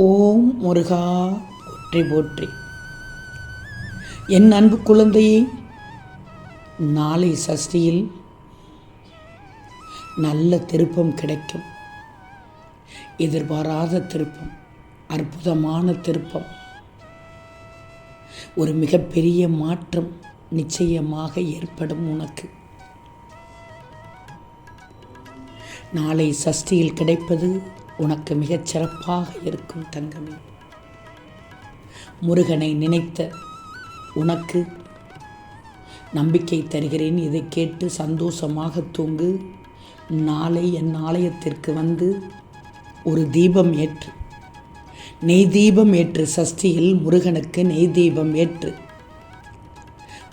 ஓம் முருகா போற்றி போற்றி. என் அன்பு குழந்தையே நாளை சஷ்டியில் நல்ல திருப்பம் கிடைக்கும். எதிர்பாராத திருப்பம் அற்புதமான திருப்பம். ஒரு மிகப்பெரிய மாற்றம் நிச்சயமாக ஏற்படும் உனக்கு. நாளை சஷ்டியில் கிடைப்பது உனக்கு மிகச் சிறப்பாக இருக்கும் தங்கமே. முருகனை நினைத்த உனக்கு நம்பிக்கை தருகிறேன். இதை கேட்டு சந்தோஷமாக தூங்கு. நாளை என் ஆலயத்திற்கு வந்து ஒரு தீபம் ஏற்று. நெய் தீபம் ஏற்று சஷ்டியில் முருகனுக்கு நெய் தீபம் ஏற்று.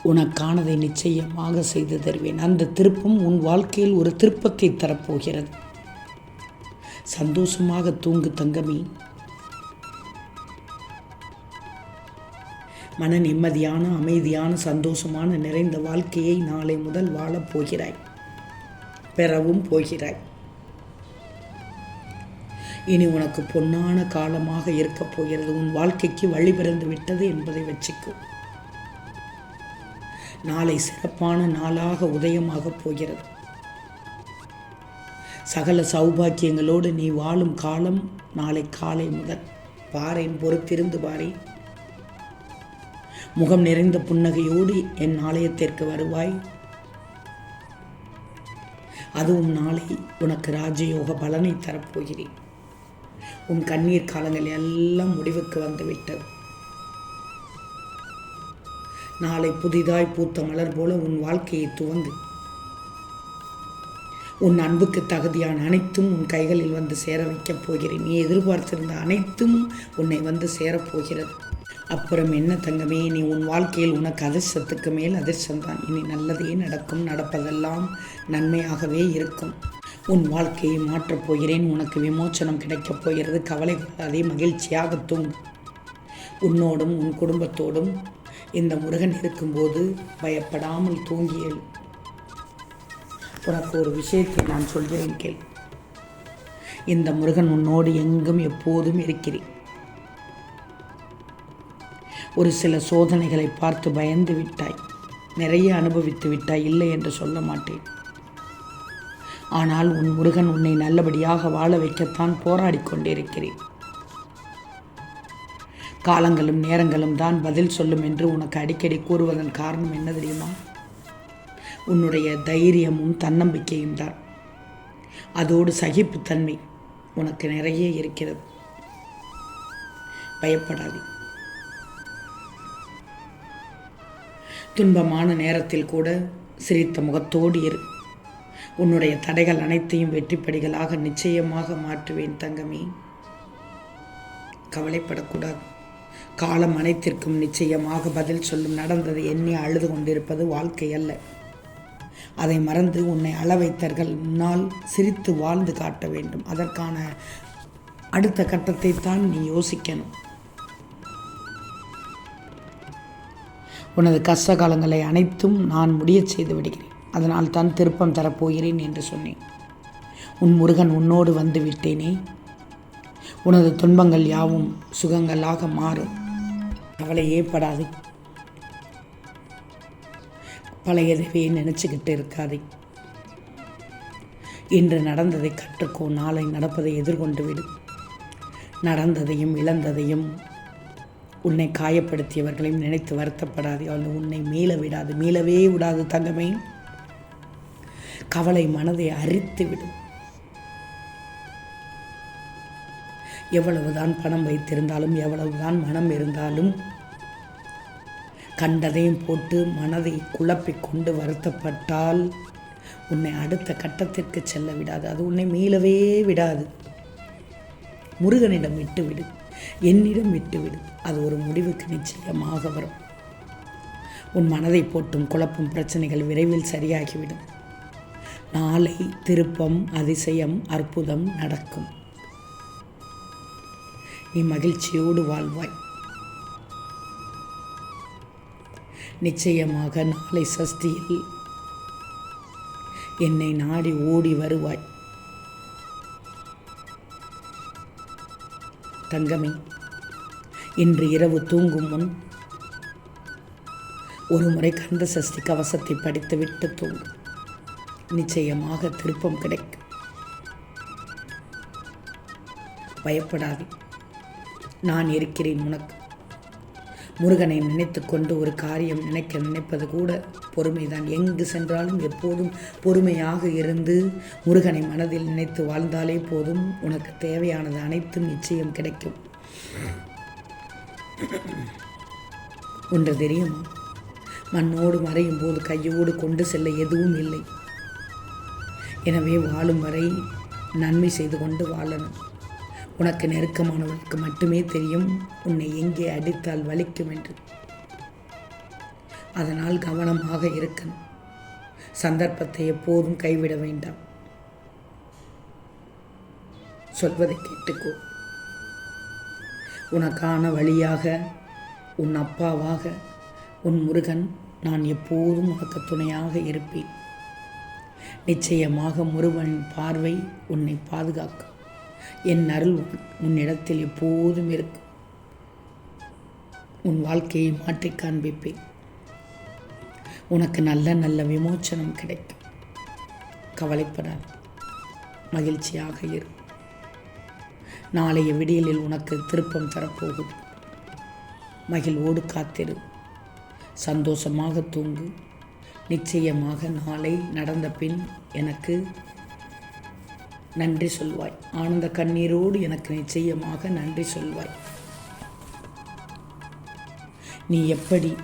உனக்கானதை நிச்சயமாக செய்து தருவேன். அந்த திருப்பம் உன் வாழ்க்கையில் ஒரு திருப்பத்தை தரப்போகிறது. சந்தோஷமாக தூங்கு தங்கமே. மன நிம்மதியான அமைதியான சந்தோஷமான நிறைந்த வாழ்க்கையை நாளை முதல் வாழப் போகிறாய். பெறவும் போகிறாய். இனி உனக்கு பொன்னான காலமாக இருக்கப் போகிறது. உன் வாழ்க்கைக்கு வழி பிறந்து விட்டது என்பதை வச்சுக்கும் நாளை சிறப்பான நாளாக உதயமாகப் போகிறது. சகல சௌபாக்கியங்களோடு நீ வாழும் காலம் நாளை காலை முதல். பாரேன் பொறுத்திருந்து பாறை முகம் நிறைந்த புன்னகையோடு என் ஆலயத்திற்கு வருவாய். அதுவும் நாளை உனக்கு ராஜயோக பலனை தரப்போகிறேன். உன் கண்ணீர் காலங்கள் எல்லாம் முடிவுக்கு வந்துவிட்டது. நாளை புதிதாய் பூத்த மலர் போல உன் வாழ்க்கையை துவங்கு. உன் அன்புக்கு தகுதியான அனைத்தும் உன் கைகளில் வந்து சேர வைக்கப் போகிறேன். நீ எதிர்பார்த்திருந்த அனைத்தும் உன்னை வந்து சேரப்போகிறது அப்புறம் என்ன தங்கமே நீ உன் வாழ்க்கையில் உனக்கு அதிர்ஷ்டத்துக்கு மேல் அதிர்ஷ்டம்தான். இனி நல்லதே நடக்கும் நடப்பதெல்லாம் நன்மையாகவே இருக்கும். உன் வாழ்க்கையை மாற்றப் போகிறேன். உனக்கு விமோச்சனம் கிடைக்கப் போகிறது. கவலை கொள்ளாதே மகிழ்ச்சியாக தூங்கும் உன்னோடும் உன் குடும்பத்தோடும் இந்த முருகன் இருக்கும்போது பயப்படாமல் தூங்கியல். உனக்கு ஒரு விஷயத்தை நான் சொல்கிறேன் கேள். இந்த முருகன் உன்னோடு எங்கும் எப்போதும் இருக்கிறேன். ஒரு சில சோதனைகளை பார்த்து பயந்து விட்டாய். நிறைய அனுபவித்து விட்டாய் இல்லை என்று சொல்ல மாட்டேன். ஆனால் உன் முருகன் உன்னை நல்லபடியாக வாழ வைக்கத்தான் போராடி கொண்டிருக்கிறேன். காலங்களும் நேரங்களும் தான் பதில் சொல்லும் என்று உனக்கு அடிக்கடி கூறுவதன் காரணம் என்ன தெரியுமா? உன்னுடைய தைரியமும் தன்னம்பிக்கையும் தான். அதோடு சகிப்புத்தன்மை உனக்கு நிறைய இருக்கிறது. பயப்படாதே. துன்பமான நேரத்தில் கூட சிரித்த முகத்தோடு இரு. உன்னுடைய தடைகள் அனைத்தையும் வெற்றிப்படிகளாக நிச்சயமாக மாற்றுவேன் தங்கமே. கவலைப்படக்கூடாது. காலம் அனைத்திற்கும் நிச்சயமாக பதில் சொல்லும் நடந்ததை எண்ணி அழுது கொண்டிருப்பது வாழ்க்கை அல்ல. அதை மறந்து உன்னை அளவைத்தர்கள் முன்னால் சிரித்து வாழ்ந்து காட்ட வேண்டும். அதற்கான அடுத்த கட்டத்தை தான் நீ யோசிக்கணும். உனது கஷ்ட காலங்களை அனைத்தும் நான் முடியச் செய்து விடுகிறேன். அதனால் தான் திருப்பம் தரப்போகிறேன் என்று சொன்னேன். உன் முருகன் உன்னோடு வந்து விட்டேனே. உனது துன்பங்கள் யாவும் சுகங்களாக மாறும். கவலையே ஏற்படாது பழையதவே நினச்சிக்கிட்டு இருக்காதே. இன்று நடந்ததை கற்றுக்கோ நாளை நடப்பதை எதிர்கொண்டு விடு. நடந்ததையும் இழந்ததையும் உன்னை காயப்படுத்தியவர்களையும் நினைத்து வருத்தப்படாதே. அவள் உன்னை மீள விடாது. மீளவே விடாது தங்கமே. கவலை மனதை அரித்து விடும் எவ்வளவுதான் பணம் வைத்திருந்தாலும் எவ்வளவுதான் மனம் இருந்தாலும் கண்டதையும் போட்டு மனதை குழப்பிக் கொண்டு வருத்தப்பட்டால் உன்னை அடுத்த கட்டத்திற்கு செல்ல விடாது. அது உன்னை மீளவே விடாது. முருகனிடம் விட்டுவிடு. என்னிடம் விட்டுவிடு. அது ஒரு முடிவுக்கு நிச்சயமாக வரும். உன் மனதை போட்டும் குழப்பும் பிரச்சனைகள் விரைவில் சரியாகிவிடும். நாளை திருப்பம் அதிசயம் அற்புதம் நடக்கும். நீ மகிழ்ச்சியோடு வாழ்வாய். நிச்சயமாக நாளை சஷ்டியில் என்னை நாடி ஓடி வருவாய். தங்கமே இன்று இரவு தூங்கும் முன் ஒரு முறை கந்த சஷ்டி கவசத்தை படித்துவிட்டு தூங்கும் நிச்சயமாக திருப்பம் கிடைக்கும். பயப்படாது. நான் இருக்கிறேன் உனக்கு. முருகனை நினைத்து கொண்டு ஒரு காரியம் நினைக்க நினைப்பது கூட பொறுமைதான். எங்கு சென்றாலும் எப்போதும் பொறுமையாக இருந்து முருகனை மனதில் நினைத்து வாழ்ந்தாலே போதும். உனக்கு தேவையானது அனைத்தும் நிச்சயம் கிடைக்கும். ஒன்று தெரியுமா? மண்ணோடு மறையும் போது கையோடு கொண்டு செல்ல எதுவும் இல்லை. எனவே வாழும் வரை நன்மை செய்து கொண்டு வாழணும். உனக்கு நெருக்கமானவர்களுக்கு மட்டுமே தெரியும். உன்னை எங்கே அடித்தால் வலிக்கும் என்று. அதனால் கவனமாக இருக்கணும். சந்தர்ப்பத்தை எப்போதும் கைவிட வேண்டாம். சொல்வதை கேட்டுக்கோ. உனக்கான வழியாக உன் அப்பாவாக உன் முருகன் நான் எப்போதும் உனக்கு துணையாக இருப்பேன். நிச்சயமாக முருகன் பார்வை உன்னை பாதுகாக்கும். என் அருள் உன்னிடத்தில் எப்போதும் இருக்கும் உன் வாழ்க்கையை மாற்றி காண்பிப்பேன். உனக்கு நல்ல நல்ல விமோச்சனம் கிடைக்கும். கவலைப்படாது. மகிழ்ச்சியாக இரு. நாளைய விடியலில் உனக்கு திருப்பம் தரப்போகுது. மகிழ்வோடு காத்திரு. சந்தோஷமாக தூங்கு. நிச்சயமாக நாளை நடந்த பின் எனக்கு நன்றி சொல்வாய். ஆனந்த கண்ணீரோடு எனக்கு நிச்சயமாக நன்றி சொல்வாய். நீ எப்படி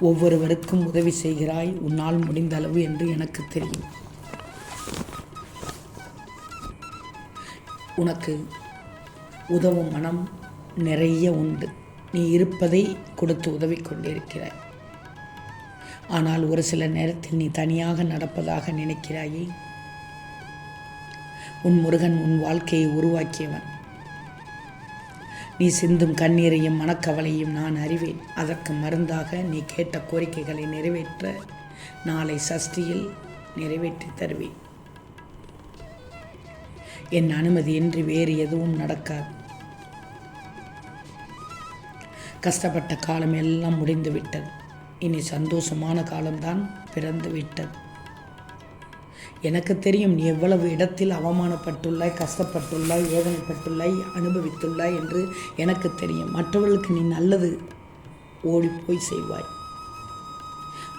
ஒவ்வொருவருக்கும் உதவி செய்கிறாய்? உன்னால் முடிந்த அளவு என்று எனக்கு தெரியும். உனக்கு உதவும் மனம் நிறைய உண்டு. நீ இருப்பதை கொடுத்து உதவி கொண்டிருக்கிறாய். ஆனால் ஒரு சில நேரத்தில் நீ தனியாக நடப்பதாக நினைக்கிறாயே. உன் முருகன் உன் வாழ்க்கையை உருவாக்கியவன். நீ சிந்தும் கண்ணீரையும் மனக்கவலையும் நான் அறிவேன். அதற்கு மருந்தாக நீ கேட்ட கோரிக்கைகளை நிறைவேற்ற நாளை சஷ்டியில் நிறைவேற்றி தருவேன். என் அனுமதியின்றி வேறு எதுவும் நடக்காது. கஷ்டப்பட்ட காலம் எல்லாம் முடிந்துவிட்டது. இனி சந்தோஷமான காலம்தான் பிறந்து விட்டது எனக்கு தெரியும் நீ எவ்வளவு இடத்தில் அவமானப்பட்டுள்ளாய் கஷ்டப்பட்டுள்ளாய் வேதனைப்பட்டுள்ளாய் அனுபவித்துள்ளாய் என்று எனக்கு தெரியும். மற்றவர்களுக்கு நீ நல்லது ஓடி போய் செய்வாய்.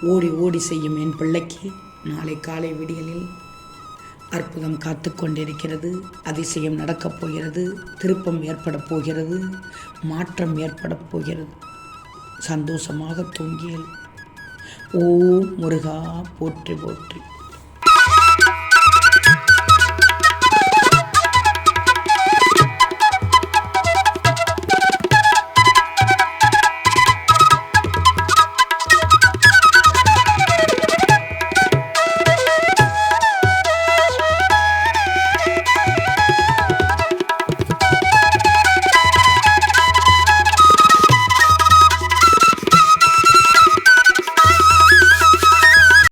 ஓடி ஓடி செய்யும் என் பிள்ளைக்கு நாளை காலை விடியலில் அற்புதம் காத்து கொண்டிருக்கிறது அதிசயம் நடக்கப் போகிறது. திருப்பம் ஏற்பட போகிறது. மாற்றம் ஏற்பட போகிறது. சந்தோஷமாக தூங்கியல். ஓ முருகா போற்றி போற்றி.